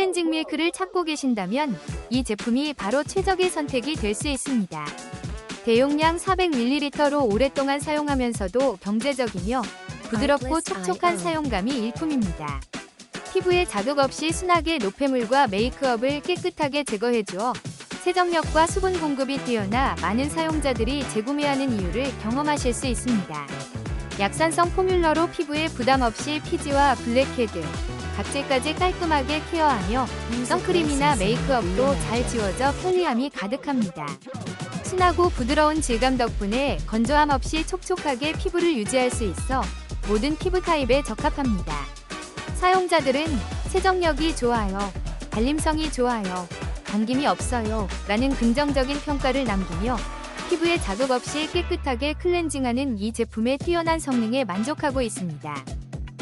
클렌징 밀크를 찾고 계신다면 이 제품이 바로 최적의 선택이 될 수 있습니다. 대용량 400ml로 오랫동안 사용하면서도 경제적이며 부드럽고 촉촉한 사용감이 일품입니다. 피부에 자극 없이 순하게 노폐물과 메이크업을 깨끗하게 제거해주어 세정력과 수분 공급이 뛰어나 많은 사용자들이 재구매하는 이유를 경험하실 수 있습니다. 약산성 포뮬러로 피부에 부담 없이 피지와 블랙헤드, 각질까지 깔끔하게 케어하며 선크림이나 메이크업도 잘 지워져 편리함이 가득합니다. 순하고 부드러운 질감 덕분에 건조함 없이 촉촉하게 피부를 유지할 수 있어 모든 피부 타입에 적합합니다. 사용자들은 세정력이 좋아요, 발림성이 좋아요, 감김이 없어요 라는 긍정적인 평가를 남기며 피부에 자극 없이 깨끗하게 클렌징하는 이 제품의 뛰어난 성능에 만족하고 있습니다.